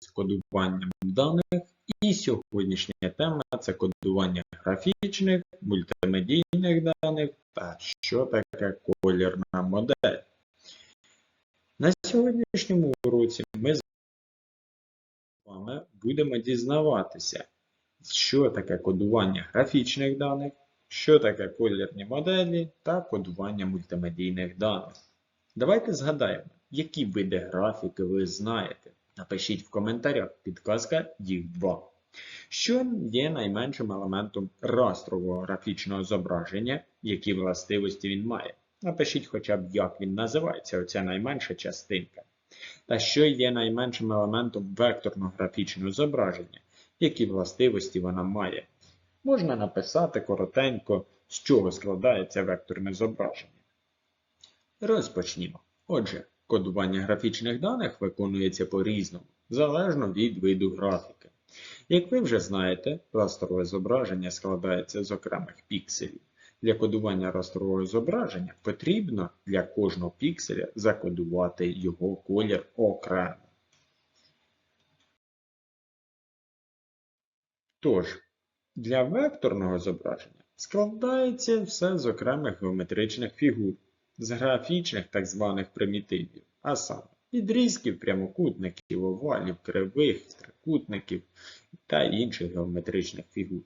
З кодуванням даних. І сьогоднішня тема це кодування графічних, мультимедійних даних та що таке колірна модель. На сьогоднішньому уроці ми з вами будемо дізнаватися, що таке кодування графічних даних, що таке колірні моделі та кодування мультимедійних даних. Давайте згадаємо, які види графіки ви знаєте. Напишіть в коментарях, підказка їх два. Що є найменшим елементом растрового графічного зображення, які властивості він має? Напишіть хоча б, як він називається, оця найменша частинка. Та що є найменшим елементом векторного графічного зображення, які властивості вона має? Можна написати коротенько, з чого складається векторне зображення. Розпочнімо. Отже, кодування графічних даних виконується по-різному, залежно від виду графіки. Як ви вже знаєте, растрове зображення складається з окремих пікселів. Для кодування растрового зображення потрібно для кожного пікселя закодувати його колір окремо. Тож, для векторного зображення складається все з окремих геометричних фігур, з графічних так званих примітивів, а саме відрізків, прямокутників, овалів, кривих, трикутників та інших геометричних фігур.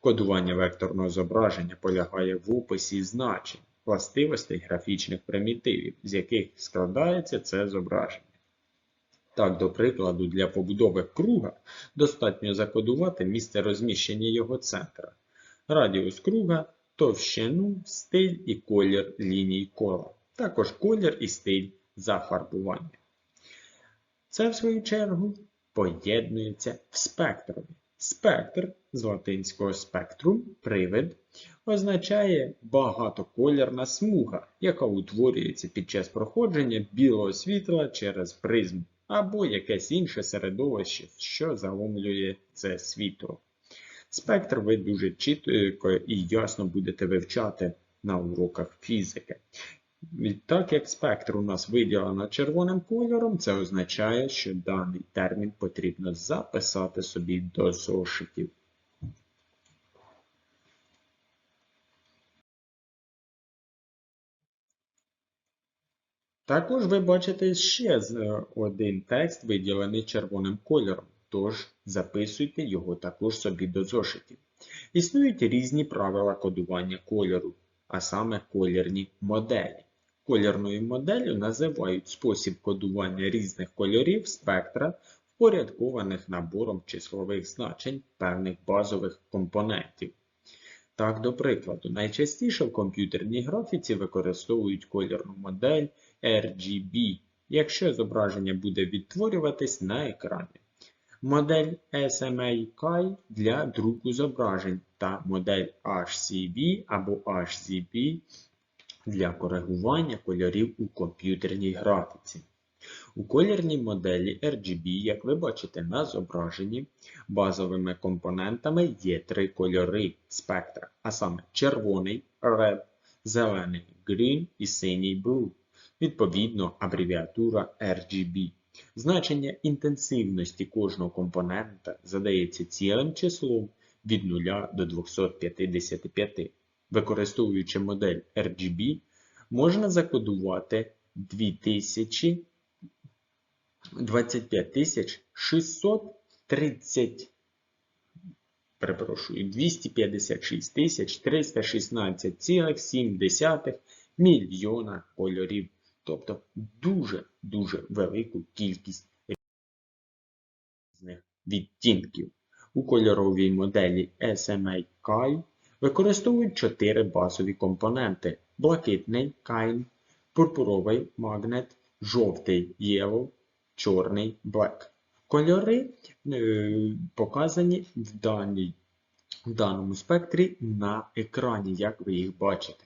Кодування векторного зображення полягає в описі значень, властивостей графічних примітивів, з яких складається це зображення. Так, до прикладу, для побудови круга достатньо закодувати місце розміщення його центра, радіус круга, товщину, стиль і колір ліній кола, також колір і стиль зафарбування. Це, в свою чергу, поєднується в спектрові. Спектр з латинського спектрум, привид, означає багатоколірна смуга, яка утворюється під час проходження білого світла через призму або якесь інше середовище, що заломлює це світло. Спектр ви дуже чітко і ясно будете вивчати на уроках фізики. Відтак, як спектр у нас виділено червоним кольором, це означає, що даний термін потрібно записати собі до зошитів. Також ви бачите ще один текст, виділений червоним кольором, тож записуйте його також собі до зошитів. Існують різні правила кодування кольору, а саме колірні моделі. Колірною моделлю називають спосіб кодування різних кольорів спектра, впорядкованих набором числових значень певних базових компонентів. Так, до прикладу, найчастіше в комп'ютерній графіці використовують колірну модель RGB, якщо зображення буде відтворюватись на екрані. Модель SMA-KI для друку зображень та модель HCB або HZB для коригування кольорів у комп'ютерній графіці. У колірній моделі RGB, як ви бачите на зображенні, базовими компонентами є три кольори спектра, а саме червоний red, зелений green і синій blue. Відповідно, абревіатура RGB. Значення інтенсивності кожного компонента задається цілим числом від 0 до 255. Використовуючи модель RGB, можна закодувати 2000 25 630, перепрошую, 256 316,7 мільйона кольорів. Тобто дуже-дуже велику кількість різних відтінків. У кольоровій моделі SMA KAI використовують чотири базові компоненти: блакитний кайн, пурпуровий магнет, жовтий yellow, чорний black. Кольори е, показані в, даній, в даному спектрі на екрані, як ви їх бачите.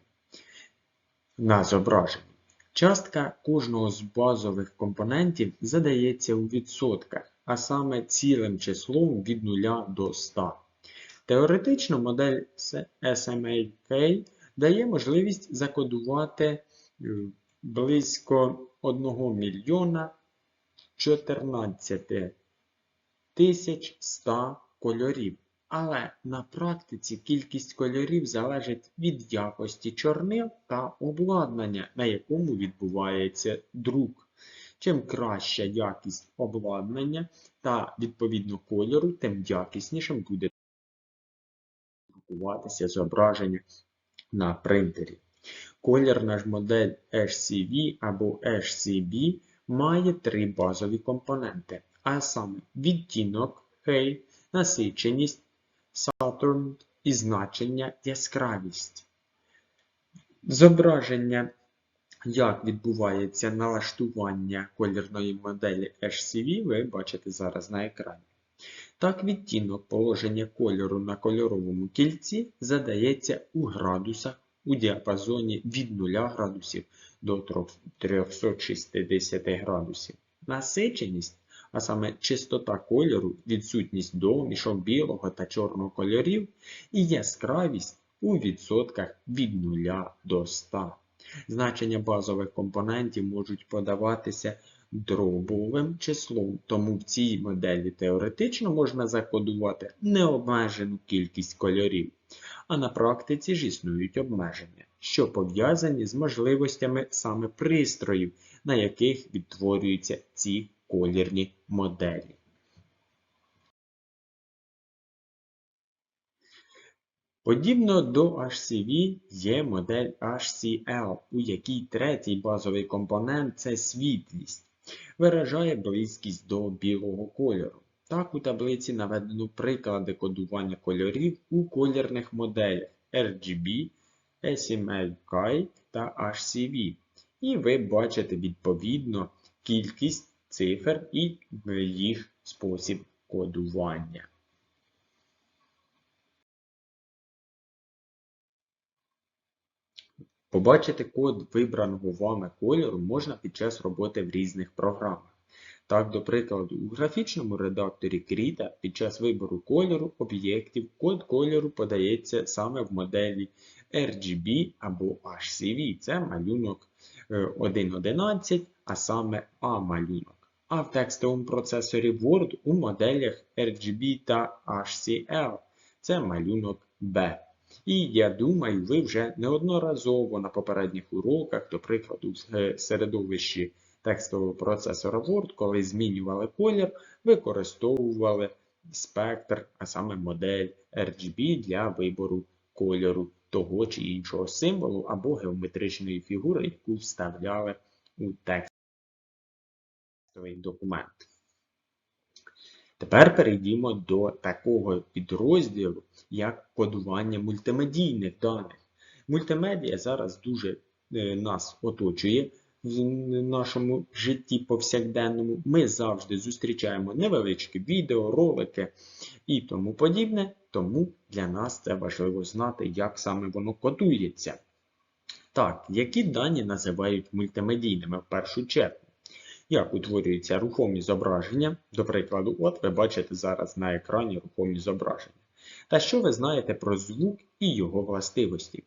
На зображенні. Частка кожного з базових компонентів задається у відсотках, а саме цілим числом від 0 до 100. Теоретично модель SMAK дає можливість закодувати близько 1 мільйона 14 100 кольорів. Але на практиці кількість кольорів залежить від якості чорнил та обладнання, на якому відбувається друк. Чим краща якість обладнання та відповідно кольору, тим якіснішим буде друкуватися зображення на принтері. Колірна ж модель HCV або HCB має три базові компоненти, а саме відтінок Hay, насиченість Saturn і значення яскравість. Зображення, як відбувається налаштування колірної моделі HCV, ви бачите зараз на екрані. Так, відтінок положення кольору на кольоровому кільці задається у градусах у діапазоні від 0 градусів до 360 градусів. Насиченість, а саме чистота кольору, відсутність домішок білого та чорного кольорів і яскравість у відсотках від 0 до 100. Значення базових компонентів можуть подаватися дробовим числом, тому в цій моделі теоретично можна закодувати необмежену кількість кольорів, а на практиці ж існують обмеження, що пов'язані з можливостями саме пристроїв, на яких відтворюються ці колірні моделі. Подібно до HCV є модель HCl, у якій третій базовий компонент це світлість, виражає близькість до білого кольору. Так у таблиці наведено приклади кодування кольорів у колірних моделях RGB, SMLK та HCV. І ви бачите відповідно кількість цифр і їх спосіб кодування. Побачити код вибраного вами кольору можна під час роботи в різних програмах. Так, до прикладу, у графічному редакторі Krita під час вибору кольору об'єктів код кольору подається саме в моделі RGB або HCV. Це малюнок 1.11, а саме А-малюнок. А в текстовому процесорі Word у моделях RGB та HCL. Це малюнок B. І я думаю, ви вже неодноразово на попередніх уроках, до прикладу, в середовищі текстового процесора Word, коли змінювали колір, використовували спектр, а саме модель RGB для вибору кольору того чи іншого символу або геометричної фігури, яку вставляли у текстовий документ. Тепер перейдімо до такого підрозділу, як кодування мультимедійних даних. Мультимедіа зараз дуже е, нас оточує в нашому житті повсякденному. Ми завжди зустрічаємо невеличкі відео, ролики і тому подібне, тому для нас це важливо знати, як саме воно кодується. Так, які дані називають мультимедійними в першу чергу? Як утворюються рухомі зображення, до прикладу, от ви бачите зараз на екрані рухомі зображення. Та що ви знаєте про звук і його властивості?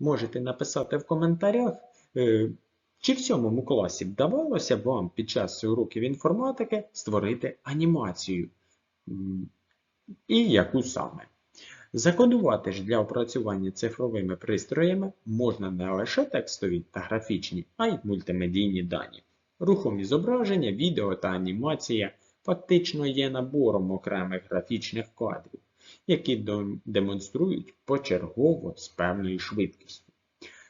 Можете написати в коментарях, е, чи в сьомому класі вдавалося вам під час уроків інформатики створити анімацію? І яку саме? Закодувати ж для опрацювання цифровими пристроями можна не лише текстові та графічні, а й мультимедійні дані. Рухомі зображення, відео та анімація фактично є набором окремих графічних кадрів, які демонструють почергово з певною швидкістю.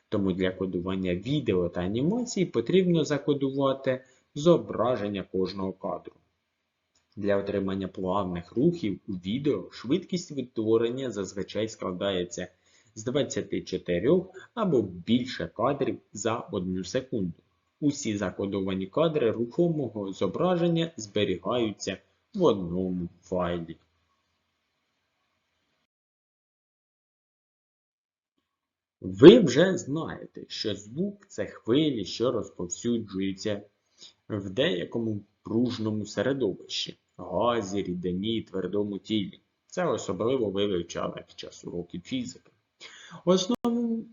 Тому для кодування відео та анімації потрібно закодувати зображення кожного кадру. Для отримання плавних рухів у відео швидкість відтворення зазвичай складається з 24 або більше кадрів за 1 секунду. Усі закодовані кадри рухомого зображення зберігаються в одному файлі. Ви вже знаєте, що звук це хвилі, що розповсюджуються в деякому пружному середовищі, газі, рідині, твердому тілі. Це особливо ви вивчали під час уроків фізики. Основ...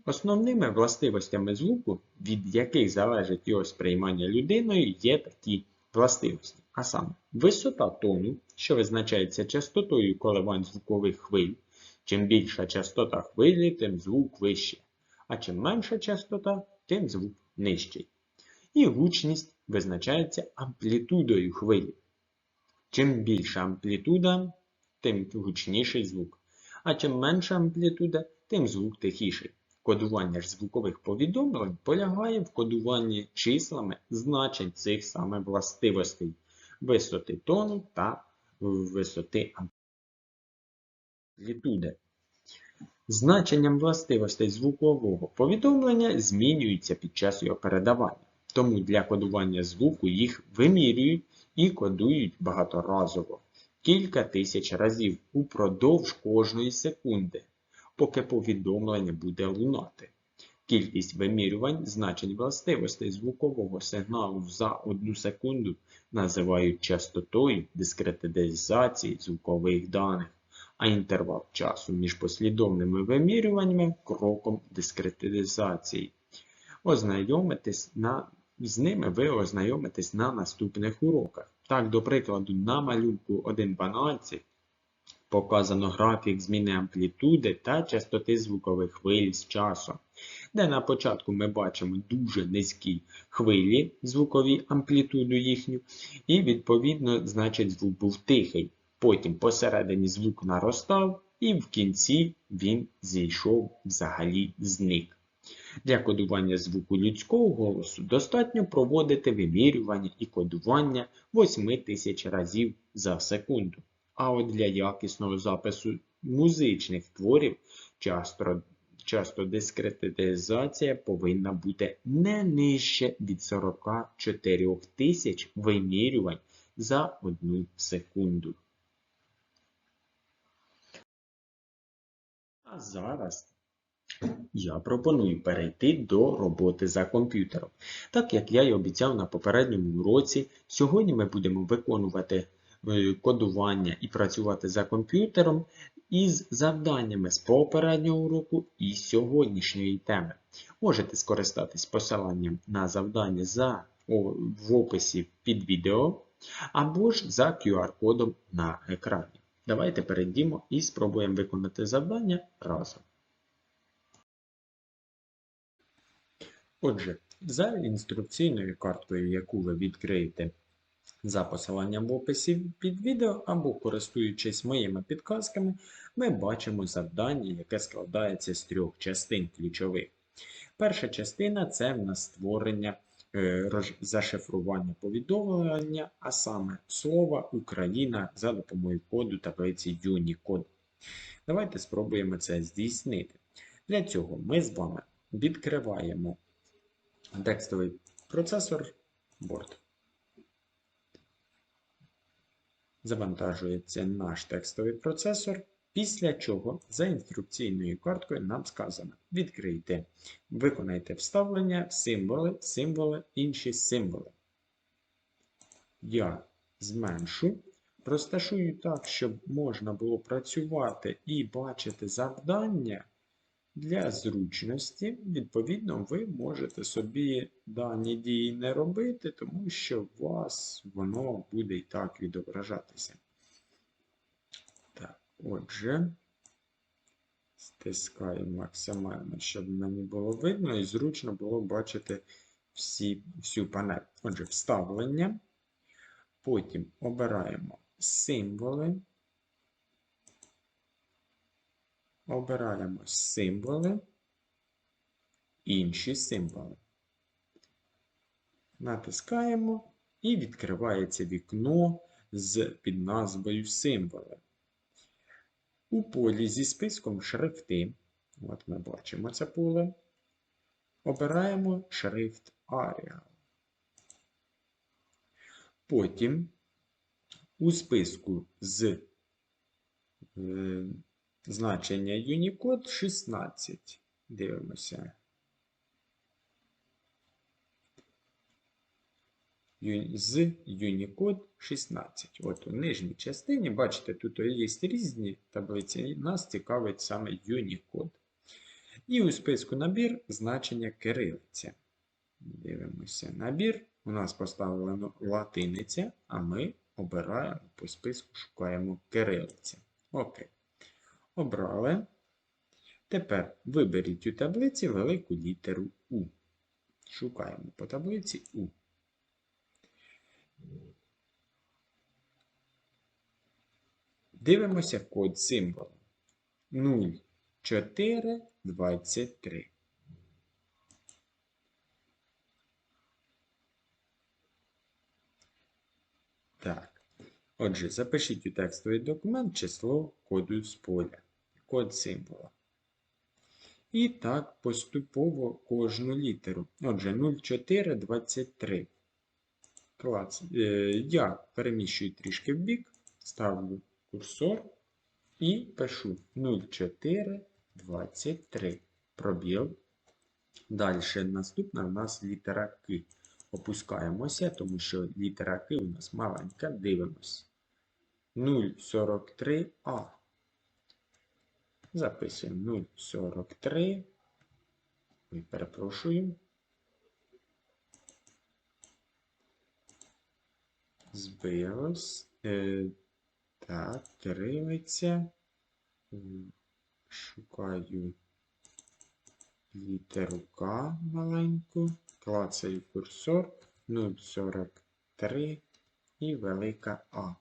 Основними властивостями звуку, від яких залежить його сприймання людиною, є такі властивості. А саме, висота тону, що визначається частотою коливань звукових хвиль. Чим більша частота хвилі, тим звук вищий, а чим менша частота, тим звук нижчий. І гучність визначається амплітудою хвилі. Чим більша амплітуда, тим гучніший звук. А чим менша амплітуда, тим звук тихіший. Кодування ж звукових повідомлень полягає в кодуванні числами значень цих саме властивостей висоти тону та висоти амплітуди. Значенням властивостей звукового повідомлення змінюються під час його передавання. Тому для кодування звуку їх вимірюють і кодують багаторазово кілька тисяч разів упродовж кожної секунди, поки повідомлення буде лунати. Кількість вимірювань значень властивостей звукового сигналу за одну секунду називають частотою дискретизації звукових даних, а інтервал часу між послідовними вимірюваннями кроком дискретизації. Ознайомитись на, з ними ви ознайомитесь на наступних уроках. Так, до прикладу, на малюнку 1.12 показано графік зміни амплітуди та частоти звукових хвиль з часом, де на початку ми бачимо дуже низькі хвилі, звукові амплітуду їхню, і, відповідно, значить, звук був тихий. Потім посередині звук наростав, і в кінці він зійшов взагалі зник. Для кодування звуку людського голосу достатньо проводити вимірювання і кодування 8000 разів за секунду. А от для якісного запису музичних творів часто, часто дискретизація повинна бути не нижче від 44 тисяч вимірювань за одну секунду. А зараз я пропоную перейти до роботи за комп'ютером. Так як я й обіцяв на попередньому уроці, сьогодні ми будемо виконувати кодування і працювати за комп'ютером із завданнями з попереднього уроку і сьогоднішньої теми. Можете скористатись посиланням на завдання за, о, в описі під відео або ж за QR-кодом на екрані. Давайте перейдімо і спробуємо виконати завдання разом. Отже, за інструкційною карткою, яку ви відкриєте за посиланням в описі під відео, або користуючись моїми підказками, ми бачимо завдання, яке складається з трьох частин ключових. Перша частина це в нас створення е, зашифрування повідомлення, а саме слова Україна за допомогою коду таблиці Unicode. Давайте спробуємо це здійснити. Для цього ми з вами відкриваємо текстовий процесор Word. Завантажується наш текстовий процесор, після чого за інструкційною карткою нам сказано: відкрийте, виконайте вставлення, символи, символи, інші символи. Я зменшу, розташую так, щоб можна було працювати і бачити завдання для зручності, відповідно, ви можете собі дані дії не робити, тому що у вас воно буде і так відображатися. Так, отже, стискаю максимально, щоб мені було видно і зручно було бачити всі, всю панель. Отже, вставлення. Потім обираємо символи. Обираємо символи, інші символи. Натискаємо і відкривається вікно з під назвою символи. У полі зі списком шрифти, от ми бачимо це поле, обираємо шрифт Arial. Потім у списку з е, Значення Unicode 16. Дивимося. З Unicode 16. От у нижній частині, бачите, тут є різні таблиці, і нас цікавить саме Unicode. І у списку набір значення кирилиця. Дивимося набір у нас поставлено латиниця, а ми обираємо по списку, шукаємо кирилиця. Окей. Обрали. Тепер виберіть у таблиці велику літеру У. Шукаємо по таблиці У. Дивимося код символу 0423. Так. Отже, запишіть у текстовий документ число коду з поля, код символа. І так поступово кожну літеру. Отже, 0423. Клас. Е, Я переміщую трішки в бік, ставлю курсор і пишу 0423. Пробіл. Далі наступна у нас літера К. Опускаємося, тому що літера К у нас маленька. Дивимось. 0,43А. Записуємо 0,43. Ой, перепрошую. Збилось. Е, так, кирилиця. Шукаю літеру К маленьку. Клацаю курсор 0,43 і велика А.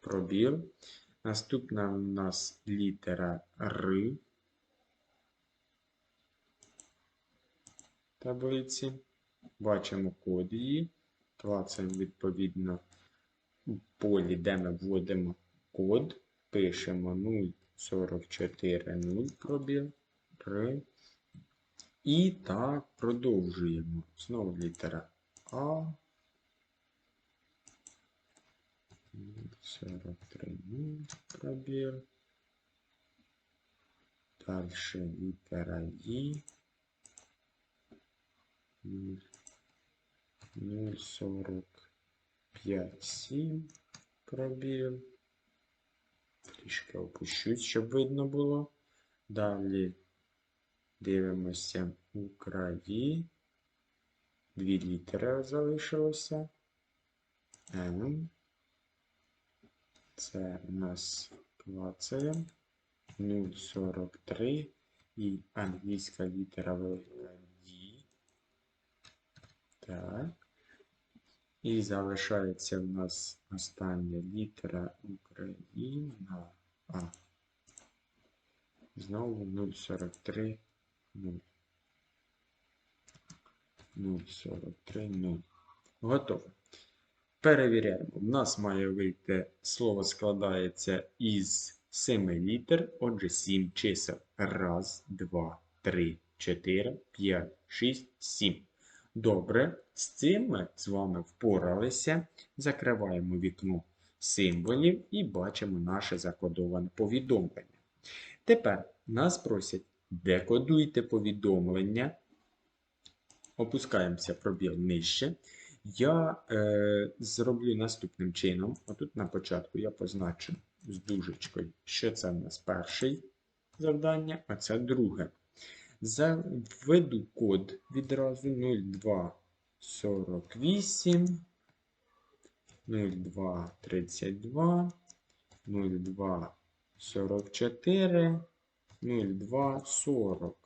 Пробіл. Наступна у нас літера Р. Таблиці. Бачимо код її. Клацаємо відповідно у полі, де ми вводимо код. Пишемо 0,44,0 пробіл. Р. І так продовжуємо. Знову літера А. 43 пробіл. Дальше літера І. 0,45, 7 пробіл. Трішки опущусь, щоб видно було. Далі дивимося у краві. Дві літери залишилося. М. Це у нас клацаємо 0,43 і англійська літера велика D. Так. І залишається в нас остання літера Україна. А. Знову 0,43 0. 0,43 0. Готово. Перевіряємо. У нас має вийти слово складається із 7 літер, отже, 7 чисел. Раз, два, три, 4, 5, 6, 7. Добре, з цим ми з вами впоралися. Закриваємо вікно символів і бачимо наше закодоване повідомлення. Тепер нас просять декодуйте повідомлення. Опускаємося пробіл нижче. Я е, зроблю наступним чином. Отут на початку я позначу з дужечкою, що це в нас перший завдання, а це друге. Введу код відразу 0248, 0232, 0244, 0240.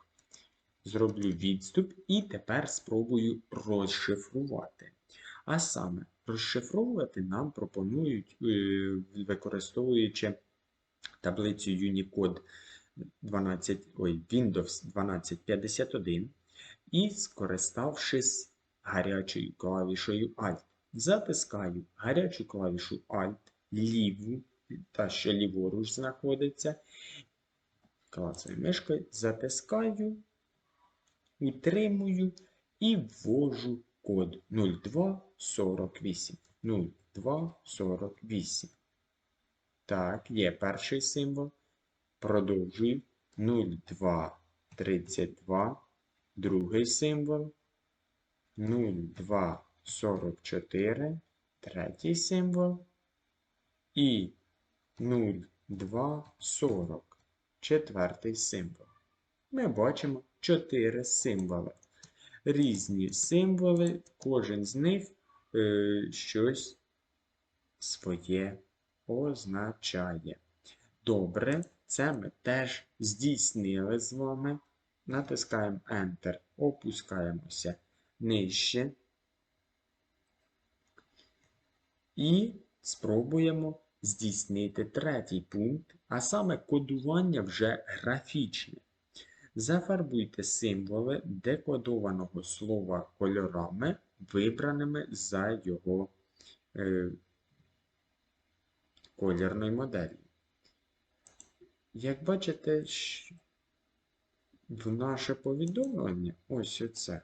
Зроблю відступ і тепер спробую розшифрувати. А саме, розшифровувати нам пропонують, е, використовуючи таблицю Unicode 12, ой, Windows 1251 і скориставшись гарячою клавішою Alt. Затискаю гарячу клавішу Alt, ліву, та що ліворуч знаходиться. Клацаю мишкою, затискаю, утримую і ввожу код 0248. 0248. Так, є перший символ. Продовжую 0232. Другий символ. 0244. Третій символ. І 0240. Четвертий символ. Ми бачимо 4 символи. Різні символи, кожен з них е, щось своє означає. Добре, це ми теж здійснили з вами. Натискаємо Enter, опускаємося нижче. І спробуємо здійснити третій пункт, а саме кодування вже графічне. Зафарбуйте символи декодованого слова кольорами, вибраними за його е, кольорної моделі. Як бачите, в наше повідомлення ось оце.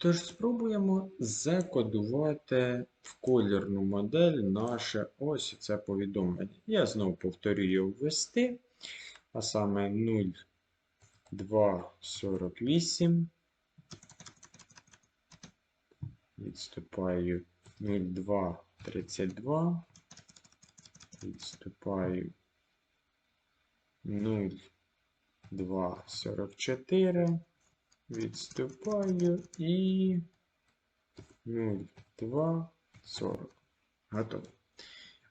Тож спробуємо закодувати в колірну модель наше ось це повідомлення. Я знову повторюю ввести, а саме 0248. Відступаю 0232. Відступаю 0244. Відступаю і 0,240. Готово.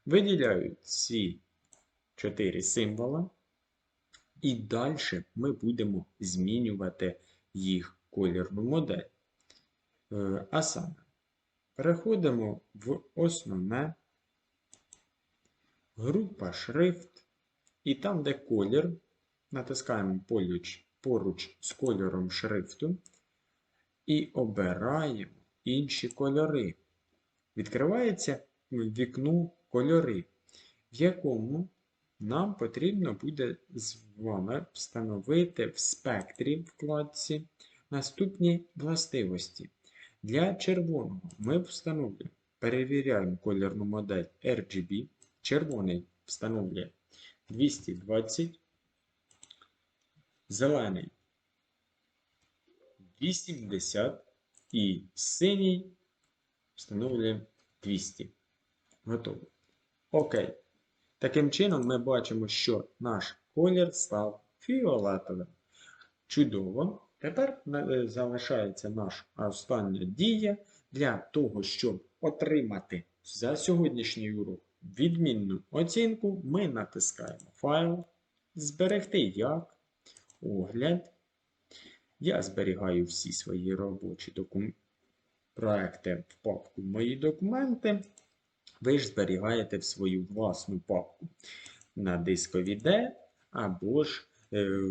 Виділяю ці чотири символи. І далі ми будемо змінювати їх колірну модель. Е, А саме, переходимо в основне, група шрифт, і там, де колір, натискаємо поруч, поруч з кольором шрифту і обираємо інші кольори. Відкривається вікно кольори, в якому нам потрібно буде з вами встановити в спектрі вкладці наступні властивості. Для червоного ми встановлюємо, перевіряємо колірну модель RGB. Червоний встановлює 220, зелений 80 і синій встановлюємо 200. Готово. Окей. Таким чином ми бачимо, що наш колір став фіолетовим. Чудово. Тепер е, залишається наша остання дія для того, щоб отримати за сьогоднішній урок відмінну оцінку. Ми натискаємо файл, зберегти як, огляд. Я зберігаю всі свої робочі проекти в папку Мої документи. Ви ж зберігаєте в свою власну папку на дискові D або ж е,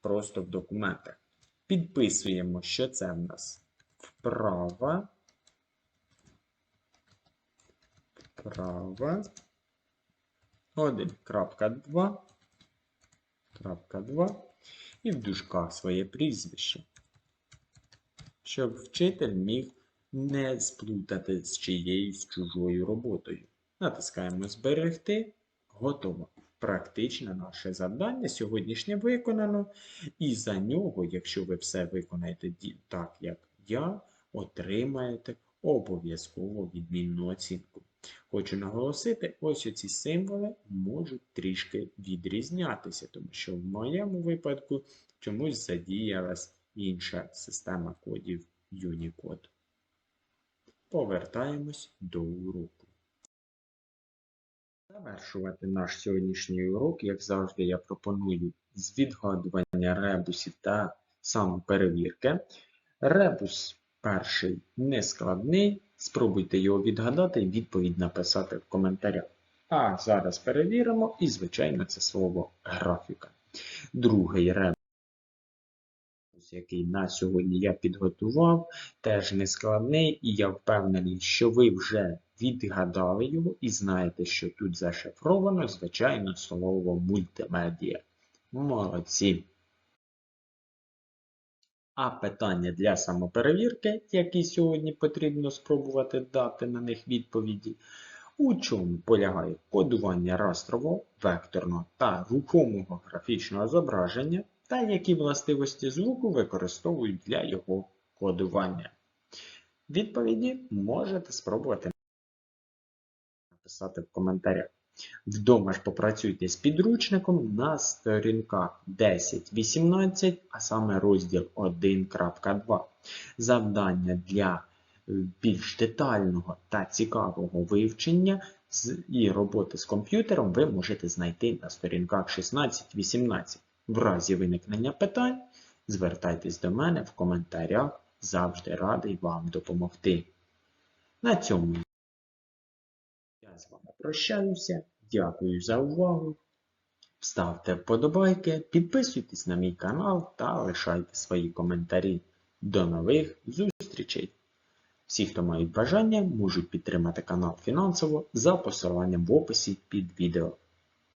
просто в документах. Підписуємо, що це в нас вправа. Вправа. 1.2. Крапка 2. І в дужках своє прізвище. Щоб вчитель міг не сплутати з чиєюсь чужою роботою. Натискаємо Зберегти. Готово. Практичне наше завдання сьогоднішнє виконано. І за нього, якщо ви все виконаєте так, як я, отримаєте обов'язково відмінну оцінку. Хочу наголосити, ось оці символи можуть трішки відрізнятися, тому що в моєму випадку чомусь задіялась інша система кодів Unicode. Повертаємось до уроку. Завершувати наш сьогоднішній урок, як завжди, я пропоную з відгадування ребусів та самоперевірки. Ребус перший нескладний. Спробуйте його відгадати і відповідь написати в коментарях. А зараз перевіримо, і, звичайно, це слово графіка. Другий ребус, який на сьогодні я підготував, теж нескладний, і я впевнений, що ви вже відгадали його і знаєте, що тут зашифровано, звичайно, слово мультимедіа. Молодці! А питання для самоперевірки, які сьогодні потрібно спробувати дати на них відповіді, у чому полягає кодування растрового, векторного та рухомого графічного зображення, та які властивості звуку використовують для його кодування. Відповіді можете спробувати написати в коментарях. Вдома ж попрацюйте з підручником на сторінках 10-18, а саме розділ 1.2. Завдання для е, більш детального та цікавого вивчення і роботи з комп'ютером ви можете знайти на сторінках 16-18. В разі виникнення питань звертайтесь до мене в коментарях, завжди радий вам допомогти. На цьому з вами прощаюся. Дякую за увагу. Ставте вподобайки, підписуйтесь на мій канал та лишайте свої коментарі. До нових зустрічей! Всі, хто мають бажання, можуть підтримати канал фінансово за посиланням в описі під відео.